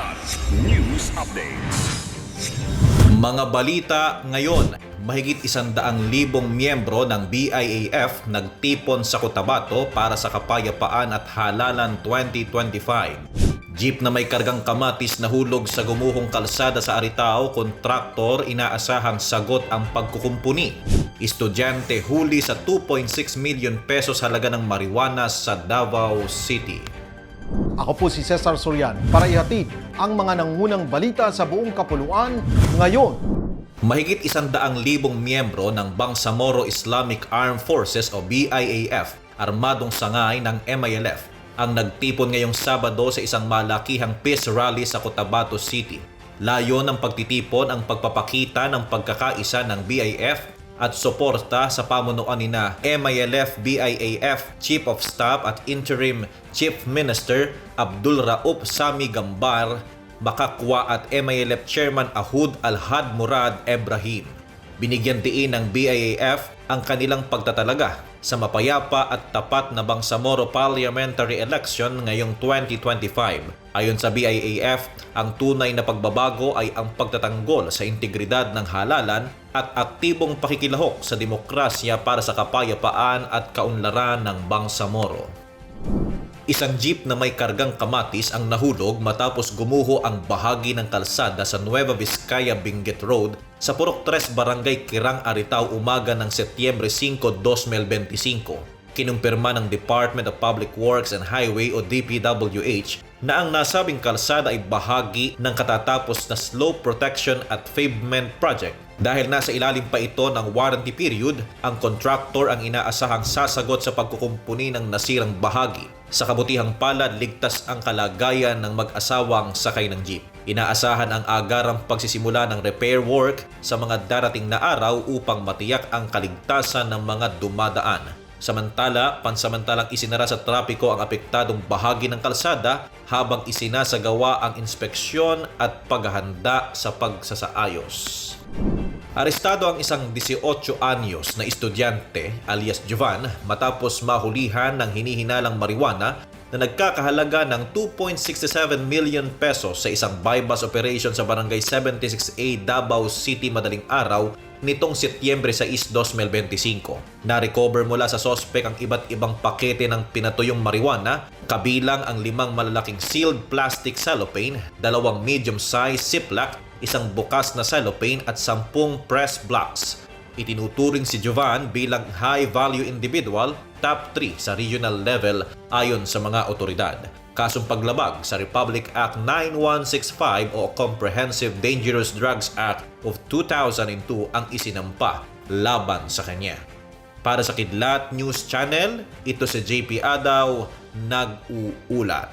Ulat News Updates. Mga balita ngayon, mahigit isandaang libong miyembro ng BIAF nagtipon sa Cotabato para sa Kapayapaan at Halalan 2025. Jeep na may kargang kamatis nahulog sa gumuhong kalsada sa Aritao, kontraktor inaasahang sagot ang pagkukumpuni. Estudyante huli sa 2.6 million pesos halaga ng marijuana sa Davao City. Ako po si Cesar Sorian para ihatid ang mga nangunang balita sa buong kapuluan ngayon. Mahigit isandaang libong miyembro ng Bangsamoro Islamic Armed Forces o BIAF, armadong sangay ng MILF, ang nagtipon ngayong Sabado sa isang malakihang peace rally sa Cotabato City. Layo ng pagtitipon ang pagpapakita ng pagkakaisa ng BIF at suporta sa pamunuan ni na MILF BIAF Chief of Staff at Interim Chief Minister Abdul Raup Sami Gambar, Makakwa at MILF Chairman Ahud Alhad Murad Ibrahim. Binigyan diin ng BIAF ang kanilang pagtatalaga sa mapayapa at tapat na Bangsamoro Parliamentary Election ngayong 2025. Ayon sa BIAF, ang tunay na pagbabago ay ang pagtatanggol sa integridad ng halalan at aktibong pakikilahok sa demokrasya para sa kapayapaan at kaunlaran ng Bangsamoro. Isang jeep na may kargang kamatis ang nahulog matapos gumuho ang bahagi ng kalsada sa Nueva Vizcaya Benguet Road sa Purok 3 Barangay Kirang Aritao umaga ng Setyembre 5, 2025. Kinumpirma ng Department of Public Works and Highway o DPWH na ang nasabing kalsada ay bahagi ng katatapos na slope protection at pavement project. Dahil nasa ilalim pa ito ng warranty period, ang contractor ang inaasahang sasagot sa pagkukumpuni ng nasirang bahagi. Sa kabutihang palad, ligtas ang kalagayan ng mag-asawang sakay ng jeep. Inaasahan ang agarang pagsisimula ng repair work sa mga darating na araw upang matiyak ang kaligtasan ng mga dumadaan. Samantala, pansamantalang isinara sa trapiko ang apektadong bahagi ng kalsada habang isinasagawa ang inspeksyon at paghahanda sa pagsasaayos. Arestado ang isang 18 anyos na estudyante alias Jovan matapos mahulihan ng hinihinalang marijuana na nagkakahalaga ng 2.67 million pesos sa isang bypass operation sa barangay 76A Davao City madaling araw nitong Setyembre 6, 2025. Na-recover mula sa sospek ang iba't ibang pakete ng pinatuyong marijuana, kabilang ang limang malalaking sealed plastic cellophane, dalawang medium-size ziploc, isang bukas na cellophane at sampung press blocks. Itinuturing si Jovan bilang high-value individual, top 3 sa regional level ayon sa mga otoridad. Kasong paglabag sa Republic Act 9165 o Comprehensive Dangerous Drugs Act of 2002 ang isinampa laban sa kanya. Para sa Kidlat News Channel, ito si JP Adaw, nag-uulat.